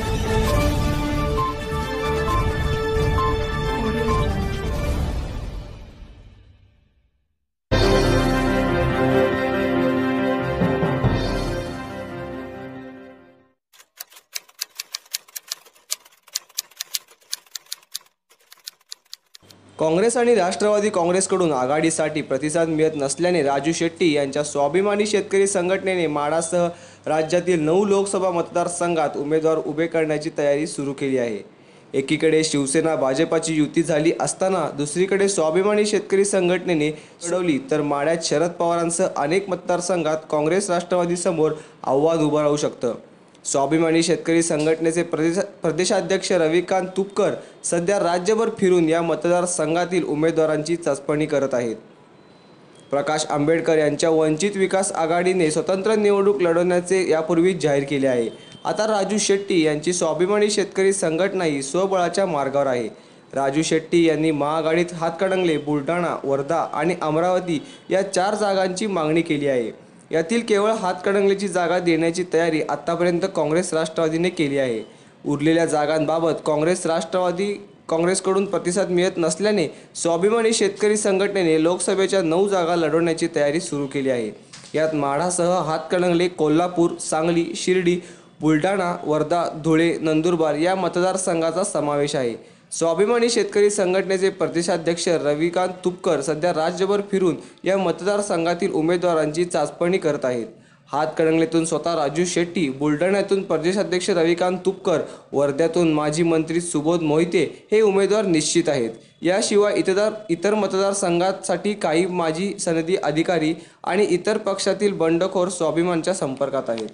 Thank you. Congress आणि राष्ट्रवादी काँग्रेसकडून आघाडीसाठी प्रतिसाद मिळत नसल्याने राजू शेट्टी यांच्या स्वाभिमानी शेतकरी संघटनेने माडासह राज्यातील नऊ लोकसभा मतदारसंघात उमेदवार उभे करण्याची तयारी सुरू केली आहे. एकीकडे शिवसेना भाजपाची युती झाली असताना दुसरीकडे स्वाभिमानी शेतकरी संघटनेने सोडवली तर माड्यात शरद पवारांसह अनेक मतदारसंघात काँग्रेस राष्ट्रवादीसमोर आव्हान उभं राहू शकतं. स्वाभिमानी शेतकरी संघटनेचे प्रदेश प्रदेशाध्यक्ष रविकांत तुपकर सध्या राज्यभर फिरून या मतदारसंघातील उमेदवारांची चाचपणी करत आहेत. प्रकाश आंबेडकर यांच्या वंचित विकास आघाडीने स्वतंत्र निवडणूक लढवण्याचे यापूर्वीच जाहीर केले आहे. आता राजू शेट्टी यांची स्वाभिमानी शेतकरी संघटनाही स्वबळाच्या मार्गावर आहे. राजू शेट्टी यांनी महाआघाडीत हातकणंगले बुलढाणा वर्धा आणि अमरावती या चार जागांची मागणी केली आहे. यातील केवळ हातकणंगलेची जागा देण्याची तयारी आतापर्यंत काँग्रेस राष्ट्रवादीने केली आहे. उरलेल्या जागांबाबत काँग्रेस राष्ट्रवादी काँग्रेसकडून प्रतिसाद मिळत नसल्याने स्वाभिमानी शेतकरी संघटनेने लोकसभेच्या नऊ जागा लढवण्याची तयारी सुरू केली आहे. यात माढासह हातकणंगले कोल्हापूर सांगली शिर्डी बुलढाणा वर्धा धुळे नंदुरबार या मतदारसंघाचा समावेश आहे. स्वाभिमानी शेतकरी संघटनेचे प्रदेशाध्यक्ष रविकांत तुपकर सध्या राज्यभर फिरून या मतदारसंघातील उमेदवारांची चाचपणी करत आहेत. हातकणंगलेतून स्वतः राजू शेट्टी बुलढाण्यातून प्रदेशाध्यक्ष रविकांत तुपकर वर्ध्यातून माजी मंत्री सुबोध मोहिते हे उमेदवार निश्चित आहेत. याशिवाय इतर इतर मतदारसंघासाठी काही माजी सनदी अधिकारी आणि इतर पक्षातील बंडखोर स्वाभिमानच्या संपर्कात आहेत.